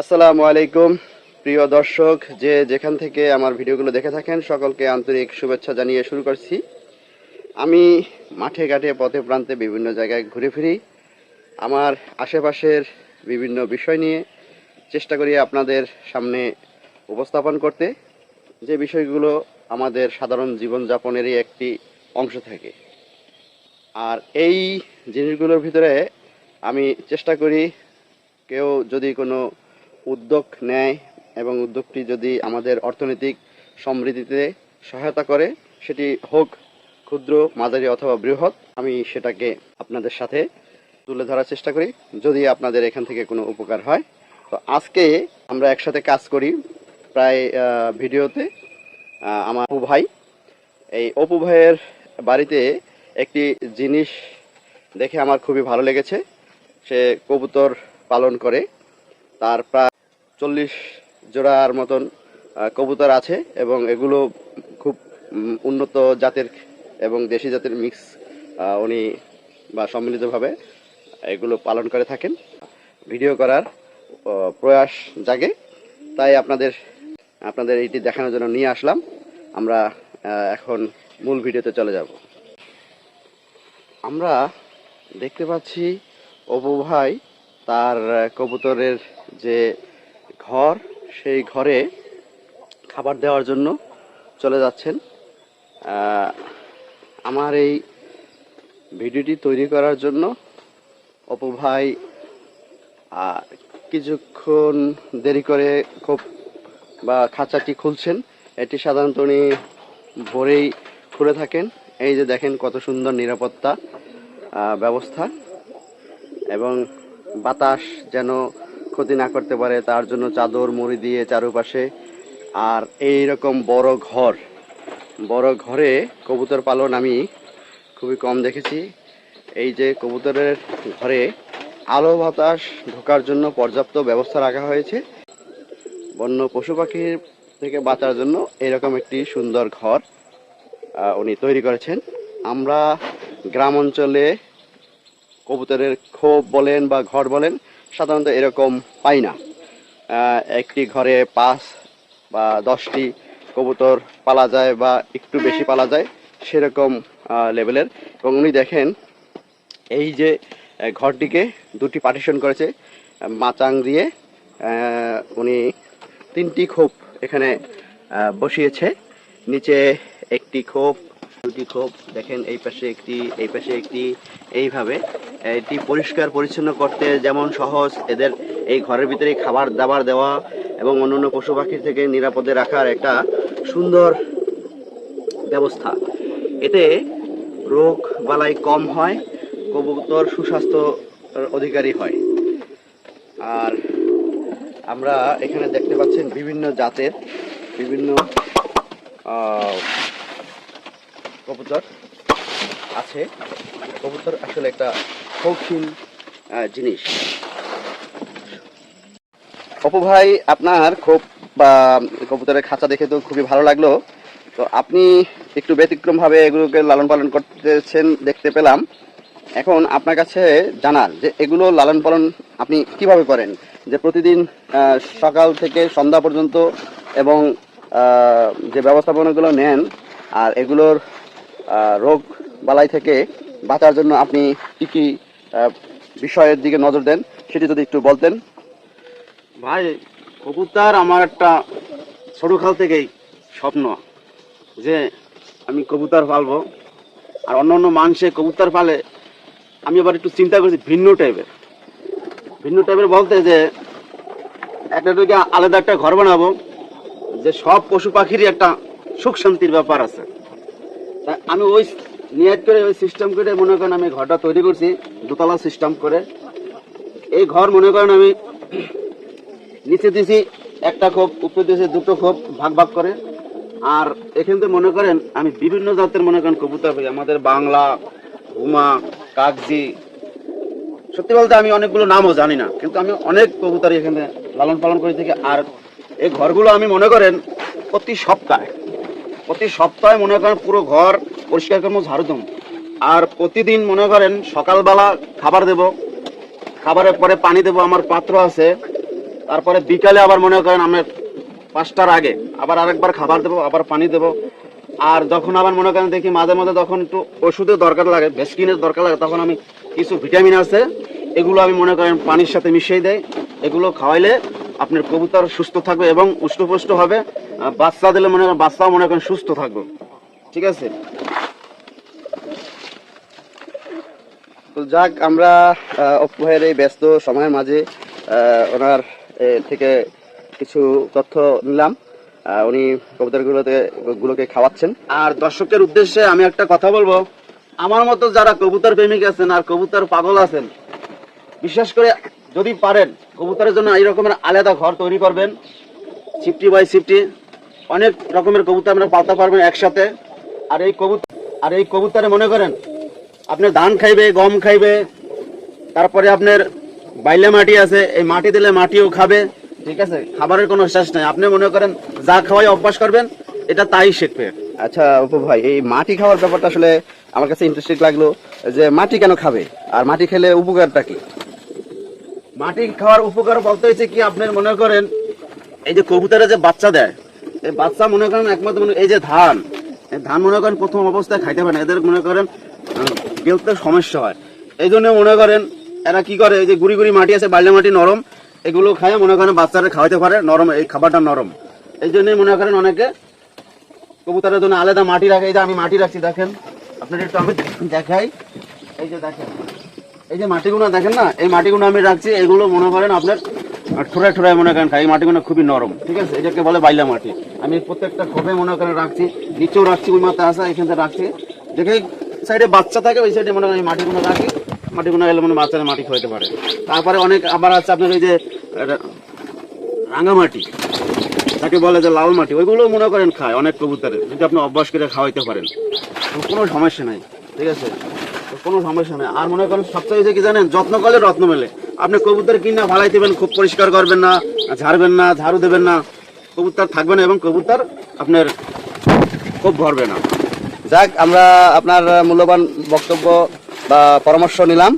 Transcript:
আসসালামু আলাইকুম, প্রিয় দর্শক, যে যেখান থেকে আমার ভিডিওগুলো দেখে থাকেন, সকলকে আন্তরিক শুভেচ্ছা জানিয়ে শুরু করছি। আমি মাঠে ঘাটে, পথে প্রান্তে বিভিন্ন জায়গায় ঘুরে ফিরি। আমার আশেপাশের বিভিন্ন বিষয় নিয়ে চেষ্টা করি আপনাদের সামনে উপস্থাপন করতে। যে বিষয়গুলো আমাদের সাধারণ জীবনযাপনেরই একটি অংশ থাকে। আর এই জিনিসগুলোর ভিতরে আমি চেষ্টা করি, কেউ যদি কোনো উদ্যোগ নেয় এবং উদ্যোগটি যদি আমাদের অর্থনৈতিক সমৃদ্ধিতে সহায়তা করে, সেটি হোক ক্ষুদ্র, মাঝারি অথবা বৃহৎ, আমি সেটাকে আপনাদের সাথে তুলে ধরার চেষ্টা করি। যদি আপনাদের এখান থেকে কোনো উপকার হয়, তো আজকে আমরা একসাথে কাজ করি প্রায় ভিডিওতে আমার অপু ভাই। এই অপু ভাইয়ের বাড়িতে একটি জিনিস দেখে আমার খুবই ভালো লেগেছে। সে কবুতর পালন করে। তার প্রায় চল্লিশ জোড়ার মতন কবুতর আছে এবং এগুলো খুব উন্নত জাতের এবং দেশি জাতের মিক্স উনি বা সম্মিলিতভাবে এগুলো পালন করে থাকেন। ভিডিও করার প্রয়াস জাগে। তাই আপনাদের আপনাদের এইটি দেখানোর জন্য নিয়ে আসলাম। আমরা এখন মূল ভিডিওতে চলে যাব। আমরা দেখতে পাচ্ছি অপু ভাই তার কবুতরের যে ঘর, সেই ঘরে খাবার দেওয়ার জন্য চলে যাচ্ছেন। আমার এই ভিডিওটি তৈরি করার জন্য অপু ভাই কিছুক্ষণ দেরি করে খুব বা খাঁচাটি খুলছেন। এটি সাধারণত উনি ভোরেই খুলে থাকেন। এই যে দেখেন কত সুন্দর নিরাপত্তা ব্যবস্থা এবং বাতাস যেন ক্ষতি না করতে পারে, তার জন্য চাদর, মুড়ি দিয়ে চারপাশে। আর এই রকম বড় ঘর, বড় ঘরে কবুতর পালন আমি খুবই কম দেখেছি। এই যে কবুতরের ঘরে আলো বাতাস ঢোকার জন্য পর্যাপ্ত ব্যবস্থা রাখা হয়েছে। বন্য পশু পাখির থেকে বাঁচার জন্য এরকম একটি সুন্দর ঘর উনি তৈরি করেছেন। আমরা গ্রাম অঞ্চলে কবুতরের খোপ বলেন বা ঘর বলেন, সাধারণত এরকম পাই না। একটি ঘরে পাঁচ বা দশটি কবুতর পালা যায় বা একটু বেশি পালা যায়, সেরকম লেভেলের। এবং উনি দেখেন, এই যে ঘরটিকে দুটি পার্টিশন করেছে, মাচাং দিয়ে উনি তিনটি খোপ এখানে বসিয়েছে। নিচে একটি খোপ দুটি খোপ দেখেন এই পাশে একটি, এই পাশে একটি, এইভাবে এটি পরিষ্কার, পরিচ্ছন্ন করতে যেমন সহজ, এদের এই ঘরের ভিতরে খাবার দাবার দেওয়া এবং অন্যান্য পশু পাখির থেকে নিরাপদে রাখার একটা সুন্দর ব্যবস্থা। এতে রোগ বালাই কম হয়, কবুতর সুস্বাস্থ্য অধিকারী হয়। আর আমরা এখানে দেখতে পাচ্ছেন বিভিন্ন জাতের, বিভিন্ন কবুতর আছে। কবুতর আসলে একটা শৌখিন জিনিস। অপু ভাই, আপনার খুব কবুতরের খাঁচা দেখে তো খুবই ভালো লাগল। তো আপনি একটু ব্যতিক্রমভাবে এগুলোকে লালন পালন করতেছেন, দেখতে পেলাম। এখন আপনার কাছে জানার যে এগুলো লালন পালন আপনি কীভাবে করেন? যে প্রতিদিন সকাল থেকে সন্ধ্যা পর্যন্ত এবং যে ব্যবস্থাপনাগুলো নেন আর এগুলোর রোগ বালাই থেকে বাঁচার জন্য আপনি কী কি বিষয়ের দিকে নজর দেন, সেটি যদি একটু বলতেন। ভাই, কবুতর আমার একটা ছোটকাল থেকেই স্বপ্ন যে আমি কবুতর পালবো। আর অন্য অন্য মানুষে কবুতর পালে আমি আবার একটু চিন্তা করছি ভিন্ন টাইপের ভিন্ন টাইপের বলতে যে একটা দিকে আলাদা একটা ঘর বানাবো, যে সব পশু পাখিরই একটা সুখ শান্তির ব্যাপার আছে। আমি ওই নিয়ত করে ওই সিস্টেম করে মনে করেন আমি ঘরটা তৈরি করছি, দোতলা সিস্টেম করে। এই ঘর মনে করেন আমি নিচে দিছি একটা খোপ, উপরে দিয়েছি দুটো খোপ, ভাগ ভাগ করে। আর এখান থেকে মনে করেন আমি বিভিন্ন জাতের মনে করেন কবুতর পাই, আমাদের বাংলা, হুমা, কাকজি। সত্যি বলতে আমি অনেকগুলো নামও জানি না, কিন্তু আমি অনেক কবুতর এখানে লালন পালন করে থাকি। আর এই ঘরগুলো আমি মনে করেন প্রতি সপ্তাহে প্রতি সপ্তাহে মনে করেন পুরো ঘর পরিষ্কার করব, ঝাড়ু আর প্রতিদিন মনে করেন সকালবেলা খাবার দেব, খাবারের পরে পানি দেবো, আমার পাত্র আছে। তারপরে বিকালে আবার মনে করেন আমরা পাঁচটার আগে আবার আরেকবার খাবার দেবো, আবার পানি দেবো। আর যখন আবার মনে করেন দেখি মাঝে মাঝে যখন একটু ওষুধের দরকার লাগে, ভেসকিনের দরকার লাগে, তখন আমি কিছু ভিটামিন আছে, এগুলো আমি মনে করেন পানির সাথে মিশিয়ে দেয় এগুলো খাওয়াইলে আপনার কবুতর সুস্থ থাকবে এবং উষ্টপুষ্ট হবে। বাচ্চা দিলে মনে করেন বাচ্চাও মনে করেন সুস্থ থাকবে। ঠিক আছে? তো যাক, আমরা অপু এই ব্যস্ত সময়ের মাঝে ওনার থেকে কিছু তথ্য নিলাম। উনি কবুতরগুলোতে, গুলোকে খাওয়াচ্ছেন। আর দর্শকের উদ্দেশ্যে আমি একটা কথা বলব। আমার মতো যারা কবুতর প্রেমিক আছেন আর কবুতর পাগল আছেন, বিশেষ করে যদি পারেন, কবুতরের জন্য এই রকমের আলাদা ঘর তৈরি করবেন। সিফটি বাই সিফটি অনেক রকমের কবুতর আমরা পালতে পারবেন একসাথে। আর এই কবুতর আর এই কবুতরে মনে করেন আপনার ধান খাইবে গম খাইবে তারপরে আপনার বাইলে মাটি আছে এই মাটি দিলে মাটিও খাবে ঠিক আছে? খাবারের কোনো শেষ নাই। আপনি মনে করেন যা খাওয়াই অভ্যাস করবেন এটা তাই শিখবে। আচ্ছা অপু ভাই এই মাটি খাওয়ার ব্যাপারটা আসলে আমার কাছে ইন্টারেস্টিং লাগল যে মাটি কেন খাবে? আর মাটি খেলে উপকারটা কি? মাটি খাওয়ার উপকার বলতে হয়েছে কি আপনার মনে করেন এই যে কবুতরে যে বাচ্চা দেয় এই বাচ্চা মনে করেন একমাত্র এই যে ধান ধান মনে করেন প্রথম অবস্থায় খাইতে পারে না। এদের মনে করেন গেলতে সমস্যা হয়। এই জন্য মনে করেন, এরা কি করে, এই যে গুড়ি গুড়ি মাটি আছে বাল্যা মাটি নরম, এগুলো খায়, মনে করেন বাচ্চারা খাওয়াইতে পারে, নরম, এই খাবারটা নরম। এই জন্যই মনে করেন অনেকে কবুতরের জন্য আলাদা মাটি রাখে। এই যে আমি মাটি রাখছি, দেখেন। আপনার একটু আমি দেখাই। এই যে দেখেন। এই যে মাটিগুলো দেখেন না? এই মাটিগুলো আমি রাখছি, এগুলো মনে করেন আপনার ঠোড়ায় ঠোড়ায় মনে করেন খাই এই মাটিগুলো খুবই নরম, ঠিক আছে? এটাকে বলে বাইলা মাটি। আমি প্রত্যেকটা খোপে মনে করেন রাখছি, নিচেও রাখছি, ওই মাথা আসা এখান রাখছি। দেখে সাইডে বাচ্চা থাকে, ওই সাইডে মনে করেন এই মাটিগুলো রাখি মাটিগুলো এলে মনে হয় বাচ্চারা মাটি খাওয়াতে পারে। তারপরে অনেক আবার আছে আপনার ওই যে রাঙামাটি। তাকে বলে যে লাল মাটি। ওইগুলো মনে করেন খায়, অনেক কবুতরে যদি আপনি অভ্যাস করে খাওয়াইতে পারেন কোনো সমস্যা নাই, ঠিক আছে? কোনো সমস্যা নেই। আর মনে করেন সবচেয়ে কি জানেন, যত্ন করলে রত্ন মেলে। আপনি কবুতর কিনা ভালাই দেবেন, খুব পরিষ্কার করবেন না, ঝাড়বেন না, ঝাড়ু দেবেন না। কবুতর থাকবে না এবং কবুতর আপনার খুব ভরবে না। যাক আমরা আপনার মূল্যবান বক্তব্য বা পরামর্শ নিলাম।